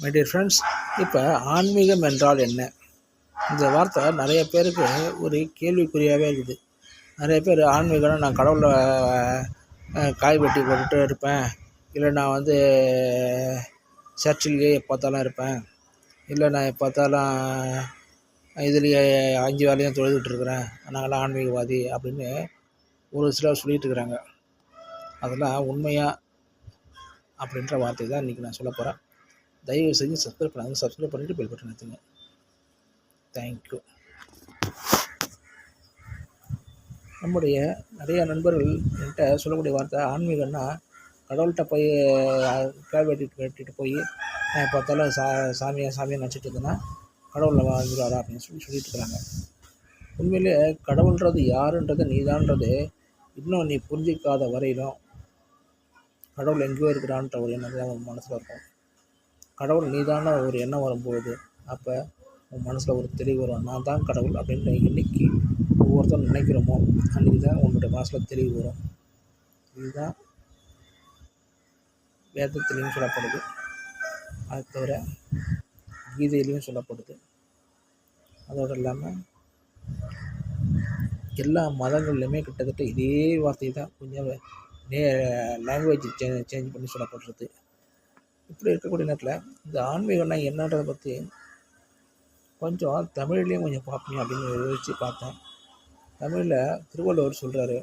My dear friends இப்போ ஆன்மீகம் என்றால் என்ன? இந்த வார்த்தை நிறைய பேருக்கு ஒரு கேள்விக்குறியாகவே இருக்குது. நிறைய பேர் ஆன்மீகம்னா நான் கடவுளை காய் வெட்டி போட்டுட்டு இருப்பேன். இல்லை நான் வந்து சர்ச்சிலேயே எப்பார்த்தாலும் இருப்பேன். இல்லை நான் எப்பார்த்தாலும் இதுலேயே அஞ்சு வேலையும் தொழுதுட்டுருக்குறேன் நாங்களாம் ஆன்மீகவாதி அப்படின்னு ஒரு சிலர் சொல்லிட்டு இருக்கிறாங்க. அதெல்லாம் உண்மையாக அப்படின்ற வார்த்தை தான் இன்றைக்கி நான் சொல்ல போகிறேன் தயவு செஞ்சு சப்ஸ்கிரைப் பண்ணாங்க சப்ஸ்கிரைப் பண்ணிவிட்டு பெல் பட்டன் எடுத்துங்க தேங்க்யூ நம்முடைய நிறைய நண்பர்கள் என்கிட்ட சொல்லக்கூடிய வார்த்தை ஆன்மீகம்னா கடவுள்கிட்ட போய் கால் வெட்டிட்டு போய் நான் பார்த்தாலும் சா சாமியை சாமியை நினச்சிட்டு இருந்தேன்னா கடவுளில் வாழ்ந்துருவாரா அப்படின்னு சொல்லி சொல்லிட்டு இருக்கிறாங்க. உண்மையிலே கடவுள்ன்றது யாருன்றது நீதான்றது இன்னும் நீ புரிஞ்சிக்காத வரையிலும் கடவுள் எங்கேயோ இருக்கிறான்ற ஒரு எண்ணம் தான் மனசில் இருக்கும். கடவுள் நீதான ஒரு எண்ணம் வரும்போது அப்போ உன் மனசில் ஒரு தெளிவு வரும். நான் தான் கடவுள் அப்படின்னு இன்றைக்கி ஒவ்வொருத்தரும் நினைக்கிறோமோ அன்றைக்கி தான் உன்னுடைய மனசில் தெளிவு வரும். இதுதான் வேதத்திலையும் சொல்லப்படுது. அது தவிர கீதையிலையும் சொல்லப்படுது. அதோடு இல்லாமல் எல்லா மதங்கள்லையுமே கிட்டத்தட்ட இதே வார்த்தை தான் கொஞ்சம் நே லாங்குவேஜ் சே சேஞ்ச் பண்ணி சொல்லப்படுறது. இப்படி இருக்கக்கூடிய நேரத்தில் இந்த ஆன்மீகம்னா என்னன்றதை பற்றி கொஞ்சம் தமிழ்லேயும் கொஞ்சம் பார்ப்போம் அப்படின்னு யோசித்து பார்த்தேன். தமிழில் திருவள்ளுவர் சொல்கிறாரு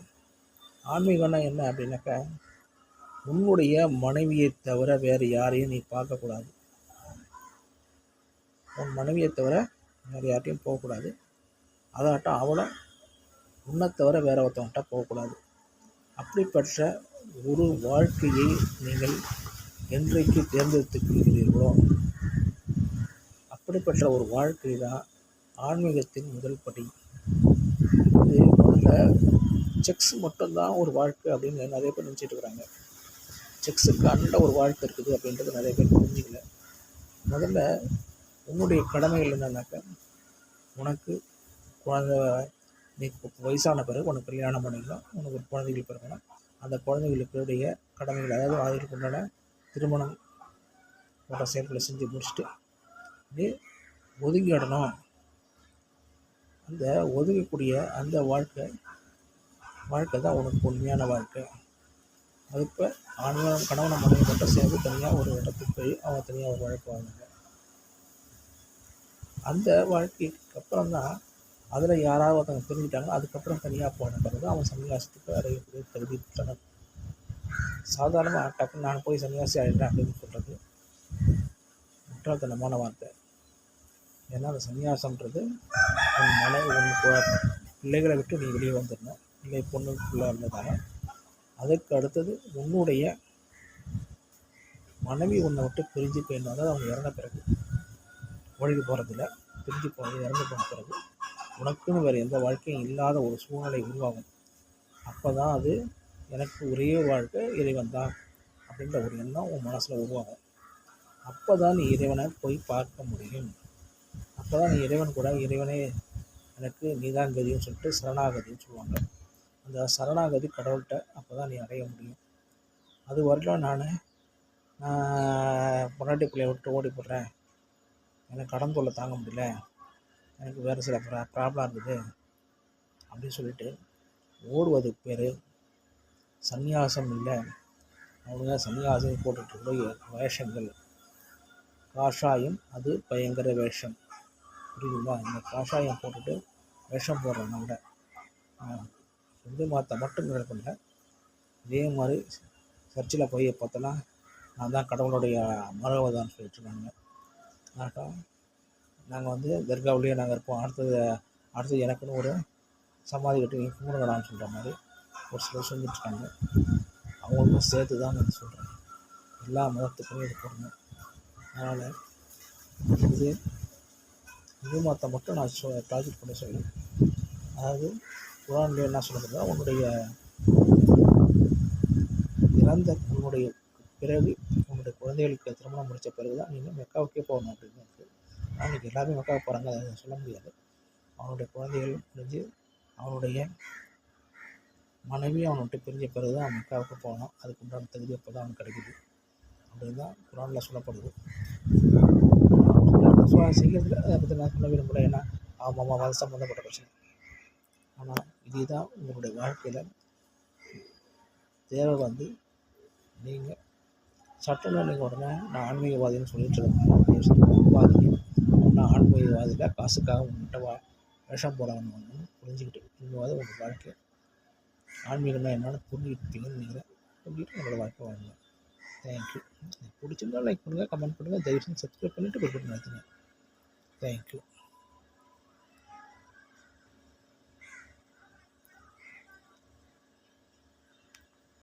ஆன்மீகம்னா என்ன அப்படின்னாக்கா உன்னுடைய மனைவியை தவிர வேறு யாரையும் நீ பார்க்கக்கூடாது. உன் மனைவியை தவிர வேறு யார்ட்டையும் போகக்கூடாது. அதாட்டம் அவளும் உன்னை தவிர வேற ஒருத்தவன்கிட்ட போகக்கூடாது. அப்படிப்பட்ட ஒரு வாழ்க்கையை நீங்கள் என்றைக்கு தேர்ந்தெடுத்துக் கொள்கிறீர்களோ அப்படிப்பட்ட ஒரு வாழ்க்கை தான் ஆன்மீகத்தின் முதல் படி. இது முதல்ல செக்ஸ் மட்டும்தான் ஒரு வாழ்க்கை அப்படின்னு நிறைய பேர் நினச்சிட்டு இருக்கிறாங்க செக்ஸுக்கு அண்ட ஒரு வாழ்க்கை இருக்குது அப்படின்றது நிறைய பேர் புரிஞ்சிக்கல. முதல்ல உன்னுடைய கடமைகள் என்னன்னாக்கா உனக்கு குழந்த நீ வயசான பிறகு உனக்கு கல்யாணம் பண்ணிக்கலாம் உனக்கு ஒரு குழந்தைகள் பிறகுனா அந்த குழந்தைகளுக்குடைய கடமைகள் அதாவது அதுக்கு உண்டான திருமணம் போன்ற செயல்களை செஞ்சு முடிச்சுட்டு அப்படியே ஒதுங்கிடணும். அந்த ஒதுங்கக்கூடிய அந்த வாழ்க்கை வாழ்க்கை தான் உனக்கு உண்மையான வாழ்க்கை. அதுக்கு ஆண்களும் கணவனை மனைவி மட்டும் சேர்ந்து தனியாக ஒரு இடத்துக்கு போய் அவங்க தனியாக ஒரு வாழ்க்கை வாழ்ந்தாங்க அந்த வாழ்க்கைக்கு அப்புறம் தான் அதில் யாராவது ஒருத்தவங்க பிரிஞ்சுட்டாங்க அதுக்கப்புறம் தனியாக போன பிறகு அவன் சன்னியாசத்துக்கு அடையக்கூடிய தகுதி தனக்கு சாதாரணமாக டக்குன்னு நான் போய் சன்னியாசி ஆகிட்டேன் அப்படின்னு சொல்கிறது முட்டாள்தனமான வார்த்தை. ஏன்னா அந்த சன்னியாசம்ன்றது உன் மனை உன் பிள்ளைகளை விட்டு நீ வெளியே வந்துடணும். இல்லை பொண்ணுக்குள்ளே இருந்ததால. அதுக்கு அடுத்தது உன்னுடைய மனைவி உன்னை விட்டு பிரிஞ்சு போயிடணும் அதாவது அவங்க இறந்த பிறகு ஒழுகி போகிறதில்ல பிரிஞ்சு போகிறது இறந்து போன பிறகு உனக்குன்னு வேறு எந்த வாழ்க்கையும் இல்லாத ஒரு சூழ்நிலை உருவாகும். அப்போ தான் அது எனக்கு ஒரே வாழ்க்கை இறைவன் தான் அப்படின்ற ஒரு எண்ணம் உன் மனசில் உருவாகும். அப்போ தான் நீ இறைவனை போய் பார்க்க முடியும். அப்போ தான் நீ இறைவன் கூட இறைவனே எனக்கு நீதான் கதின்னு சொல்லிட்டு சரணாகதின்னு சொல்லுவாங்க. அந்த சரணாகதி கடவுள்கிட்ட அப்போ தான் நீ அடைய முடியும். அது வரலாம் நான். நான் பொண்டாட்டி பிள்ளைய விட்டு ஓடி போடுறேன். எனக்கு கடன் தொல்லை தாங்க முடியல. எனக்கு வேறு சில ப்ரா ப்ராப்ளம் இருக்குது அப்படின்னு சொல்லிட்டு ஓடுவதுக்கு பேர் சந்நியாசம் இல்லை. அவங்க சன்னியாசம் போட்டுட்டு வேஷங்கள். காஷாயம் அது பயங்கர வேஷம். புரியுதுங்களா? இந்த காஷாயம் போட்டுட்டு வேஷம் போடுறவங்க விட இந்து மதத்தை மட்டும் நடக்கல இதே மாதிரி சர்ச்சில் போய் பார்த்தோன்னா நான் தான் கடவுளுடைய மரவதான்னு சொல்லிட்டு இருக்காங்க ஆட்டா நாங்கள் வந்து தர்காவிலேயே நாங்கள் இருப்போம். அடுத்தது அடுத்தது எனக்குன்னு ஒரு சமாதி கட்டி கும்பிடுங்கடான்னு சொல்கிற மாதிரி. ஒரு சிலர் சொல்லிட்டுருக்காங்க அவங்களுக்கும் சேர்த்து தான் நான் சொல்கிறேன் எல்லா மதத்துக்குமே இது போடணும் அதனால் இது இந்து மதத்தை மட்டும் நான் சொ டார்கெட் பண்ண சொல்லுவேன் அதாவது குரானில் என்ன சொல்லுறதுன்னா உன்னுடைய இறந்த உன்னுடைய பிறகு உன்னுடைய குழந்தைகளுக்கு திருமணம் முடித்த பிறகு தான் நீங்கள் மெக்காவுக்கே போகணும் அப்படின்னு இருக்குது ஆனால் எல்லாருமே மெக்காவுக்கு போகிறாங்க அதை சொல்ல முடியாது. அவனுடைய குழந்தைகள் முடிஞ்சு அவனுடைய மனைவி அவனை விட்டு பிரிஞ்ச பிறகு தான் அவன் மக்காவுக்கு போனான் அதுக்கு உண்டான தகுதி அப்போ தான் அவனுக்கு கிடைக்குது. அப்படின்னு தான் குரானில் சொல்லப்படுது. ஸோ செய்கிறதுல அதை பற்றி நான் சொல்ல விரும்பல. ஏன்னா ஆமாம் அது சம்மந்தப்பட்ட பிரச்சனை. ஆனால் இதுதான் உங்களுடைய வாழ்க்கையில் தேவை வந்து நீங்கள் சட்டம் நீங்கள் உடனே நான் ஆன்மீகவாதின்னு சொல்லிட்டு இருக்கேன் நான் ஆன்மீகவாதியில் காசுக்காக உங்கள்கிட்ட வா விஷம் போட புரிஞ்சுக்கிட்டு இன்னும் உங்கள் வாழ்க்கை ஆன்மீகமாக என்னென்னு புரிஞ்சுக்கிட்டீங்கன்னு நினைக்கிறேன் புரிஞ்சுக்கிட்டு உங்களோட வாழ்க்கை வாங்க தேங்க்யூ பிடிச்சிருந்தா லைக் பண்ணுங்கள் கமெண்ட் பண்ணுங்கள் தயவுசெய்து சப்ஸ்கிரைப் பண்ணிவிட்டு பெல் நடத்துங்க தேங்க்யூ